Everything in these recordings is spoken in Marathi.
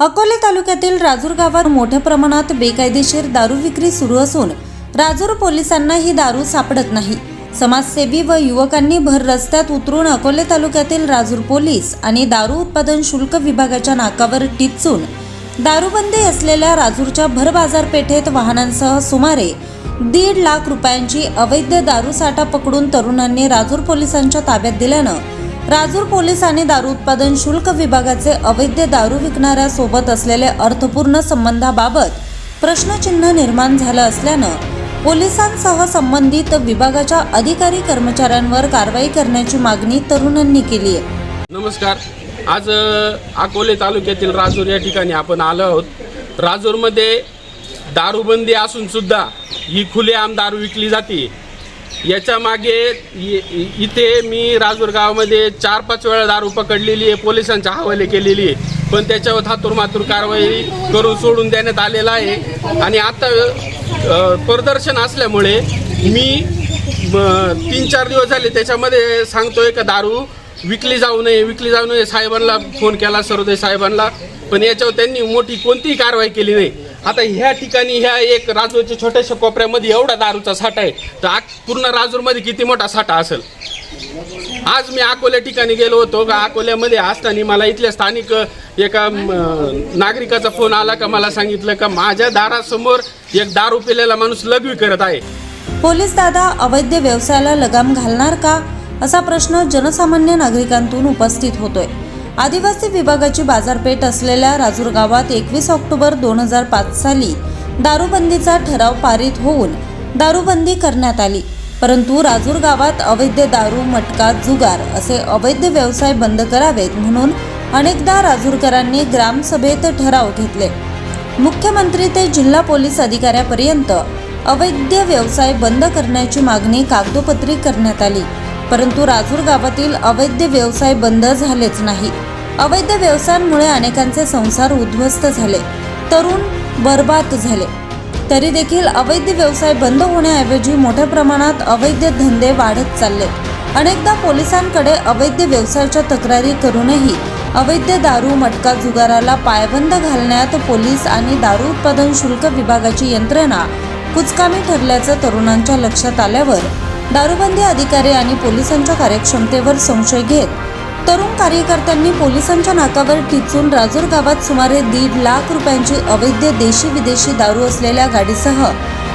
अकोले तालुक्यातील राजूर गावात मोठ्या प्रमाणात बेकायदेशीर दारू विक्री सुरू असून राजूर पोलिसांना ही दारू सापडत नाही. समाजसेवी व युवकांनी भर रस्त्यात उतरून अकोले तालुक्यातील राजूर पोलीस आणि दारू उत्पादन शुल्क विभागाच्या नाकावर टिचून दारूबंदी असलेल्या राजूरच्या भर बाजारपेठेत वाहनांसह सुमारे दीड लाख रुपयांची अवैध दारू साठा पकडून तरुणांनी राजूर पोलिसांच्या ताब्यात दिल्यानं राजूर पोलिसांनी दारू उत्पादन शुल्क विभागाचे अवैध दारू विकणाऱ्या सोबत असलेले अर्थपूर्ण संबंधाबाबत प्रश्नचिन्ह निर्माण झालं असल्यानं पोलिसांसह संबंधित विभागाच्या अधिकारी कर्मचाऱ्यांवर कारवाई करण्याची मागणी तरुणांनी केली आहे. नमस्कार. आज अकोले तालुक्यातील राजूर या ठिकाणी आपण आलो आहोत. राजूरमध्ये दारूबंदी असून सुद्धा ही खुलेआम दारू विकली जाते. याच्या मागे इथे मी राजूर गावामध्ये चार पाच वेळा दारू पकडलेली आहे पोलिसांच्या हवाले केलेली आहे. पण त्याच्यावर थातूर मातूर कारवाई करून सोडून देण्यात आलेला आहे. आणि आता प्रदर्शन असल्यामुळे मी तीन चार दिवस झाले त्याच्यामध्ये सांगतोय का दारू विकली जाऊ नये विकली जाऊ नये. साहेबांना फोन केला सरोदय साहेबांना. पण याच्यावर त्यांनी मोठी कोणतीही कारवाई केली नाही. आता ह्या ठिकाणी ह्या एक राजूरच्या छोट्याशा कोपऱ्यामध्ये एवढा दारूचा साठा आहे. तर पूर्ण राजूरमध्ये किती मोठा साठा असेल? आज मी अकोल्या ठिकाणी गेलो होतो. का अकोल्यामध्ये असताना मला इथल्या स्थानिक एका नागरिकाचा फोन आला का मला सांगितलं का माझ्या दारासमोर एक दारू पिलेला माणूस लघवी करत आहे. पोलीस दादा अवैध व्यवसायाला लगाम घालणार का? असा प्रश्न जनसामान्य नागरिकांतून उपस्थित होतोय. आदिवासी विभागाची बाजारपेठ असलेल्या राजूर गावात एकवीस ऑक्टोबर दोन हजार पाच साली दारूबंदीचा ठराव पारित होऊन दारूबंदी करण्यात आली. परंतु राजूर गावात अवैध दारू मटका जुगार असे अवैध व्यवसाय बंद करावेत म्हणून अनेकदा राजूरकरांनी ग्रामसभेत ठराव घेतले. मुख्यमंत्री ते जिल्हा पोलीस अधिकाऱ्यापर्यंत अवैध व्यवसाय बंद करण्याची मागणी कागदोपत्री करण्यात आली. परंतु राजूर गावातील अवैध व्यवसाय बंद झालेच नाही. अवैध व्यवसायांमुळे अनेकांचे संसार उद्ध्वस्त झाले तरुण बर्बाद झाले. तरी देखील अवैध व्यवसाय बंद होण्याऐवजी मोठ्या प्रमाणात अवैध धंदे वाढत चालले. अनेकदा पोलिसांकडे अवैध व्यवसायाच्या तक्रारी करूनही अवैध दारू मटका जुगाराला पायबंद घालण्यात पोलीस आणि दारू उत्पादन शुल्क विभागाची यंत्रणा कुचकामी ठरल्याचं तरुणांच्या लक्षात आल्यावर दारूबंदी अधिकारी आणि पोलिसांच्या कार्यक्षमतेवर संशय घेत तरुण कार्यकर्त्यांनी पोलिसांच्या नाकावर टिचून राजूर गावात सुमारे दीड लाख रुपयांची अवैध देशी विदेशी दारू असलेल्या गाडीसह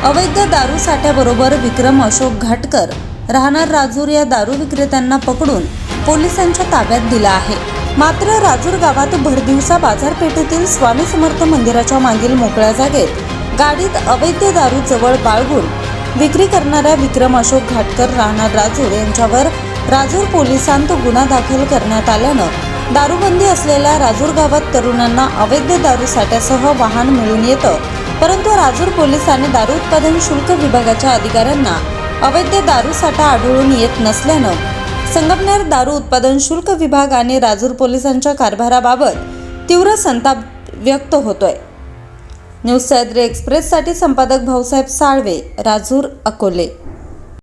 अवैध दारू साठ्याबरोबर विक्रम अशोक घाटकर राहणार राजूर या दारू विक्रेत्यांना पकडून पोलिसांच्या ताब्यात दिला आहे. मात्र राजूर गावात भरदिवसा बाजारपेठेतील स्वामी समर्थ मंदिराच्या मागील मोकळ्या जागेत गाडीत अवैध दारू जवळ बाळगून विक्री करणाऱ्या विक्रम अशोक घाटकर राहणार राजूर यांच्यावर राजूर पोलिसांत गुन्हा दाखल करण्यात आल्यानं दारूबंदी असलेल्या राजूर गावात तरुणांना अवैध दारू साठ्यासह वाहन मिळून येतं. परंतु राजूर पोलिसांनी दारू उत्पादन शुल्क विभागाच्या अधिकाऱ्यांना अवैध दारू साठा आढळून येत नसल्यानं संगमनेर दारू उत्पादन शुल्क विभाग आणि राजूर पोलिसांच्या कारभाराबाबत तीव्र संताप व्यक्त होतोय. न्यूज सह्याद्री एक्सप्रेससाठी संपादक भाऊसाहेब साळवे राजूर अकोले.